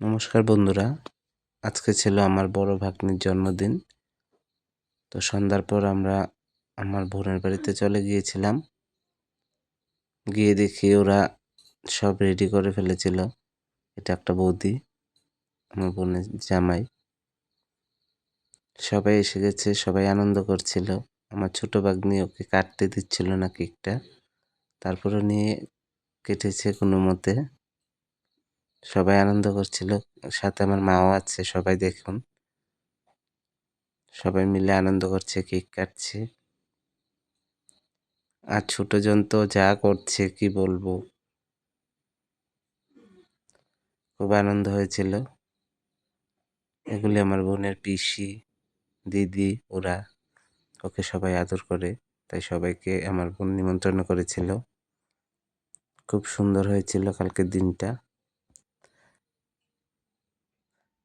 নমস্কার বন্ধুরা। আজকে ছিল আমার বড় ভাগ্নির জন্মদিন। তো সন্ধ্যার পর আমরা আমার বোনের বাড়িতে চলে গিয়েছিলাম। গিয়ে দেখি ওরা সব রেডি করে ফেলেছিল। এটা একটা বৌদি, আমার বোনের জামাই। সবাই এসে গেছে, সবাই আনন্দ করছিল। আমার ছোট ভাগ্নি ওকে কাটতে দিচ্ছিল না কেকটা। তারপরে নিয়ে কেটেছে কোনো মতে। সবাই আনন্দ করছিল, সাথে আমার মাও আছে, সবাই দেখুন। সবাই মিলে আনন্দ করছে, কেক কাটছে। আর ছোট জন তো যা করছে, কি বলব? খুব আনন্দ হয়েছিল। এগুলি আমার বোনের পিসি, দিদি, ওরা ওকে সবাই আদর করে, তাই সবাইকে আমার বোন নিমন্ত্রণ করেছিল। খুব সুন্দর হয়েছিল কালকের দিনটা।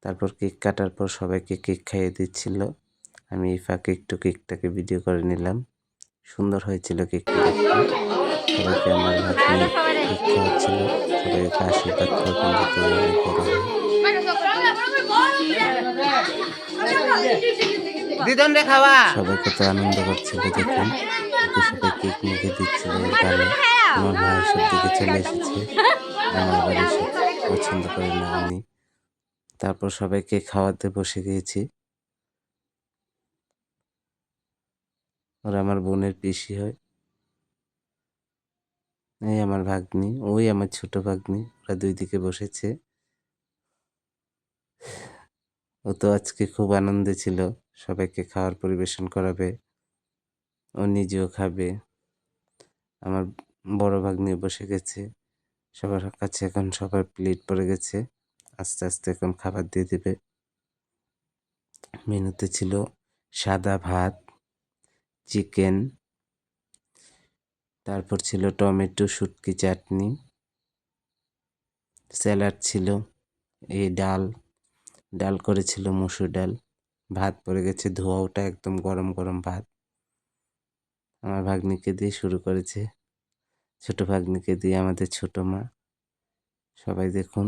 তারপর কেক কাটার পর সবাইকে কেক খাইয়ে দিচ্ছিল। আমি এই ফাঁকে একটু কেকটাকে ভিডিও করে নিলাম। সুন্দর হয়েছিল কেকটা সবাইকে আমার কেক খাওয়াচ্ছিল। সবাইকে আশীর্বাদ করবেন যাতে অনেক বড় হয় খাওয়া। সবাই কত আনন্দ করছিল দেখুন। ওকে সবাই কেক মুখে দিচ্ছিল। আমার মা দিকে চলে এসেছে। আমার পছন্দ করে না আমি। তারপর সবাইকে খাওয়াতে বসে গিয়েছি। ওরা আমার বোনের পিসি হয়। এই আমার ভাগ্নি, ওই আমার ছোট ভাগ্নি, ওরা দুই দিকে বসেছে। ও তো আজকে খুব আনন্দে ছিল, সবাইকে খাওয়ার পরিবেশন করাবে। ও নিজেও খাবে। আমার বড় ভাগ্নি বসে গেছে। সবার কাছে এখন সবার প্লেট পড়ে গেছে। আস্তে আস্তে এখন খাবার দিয়ে দেবে। মেনুতে ছিল সাদা ভাত, চিকেন, তারপর ছিল টমেটো, শুটকি, চাটনি, স্যালাড ছিল এই ডাল ডাল করেছিল মুসুর ডাল, ভাত পড়ে গেছে ধোয়া ওটা একদম গরম গরম ভাত। আমার ভাগ্নিকে দিয়ে শুরু করেছে, ছোট ভাগ্নিকে দিয়ে আমাদের ছোট মা। সবাই দেখুন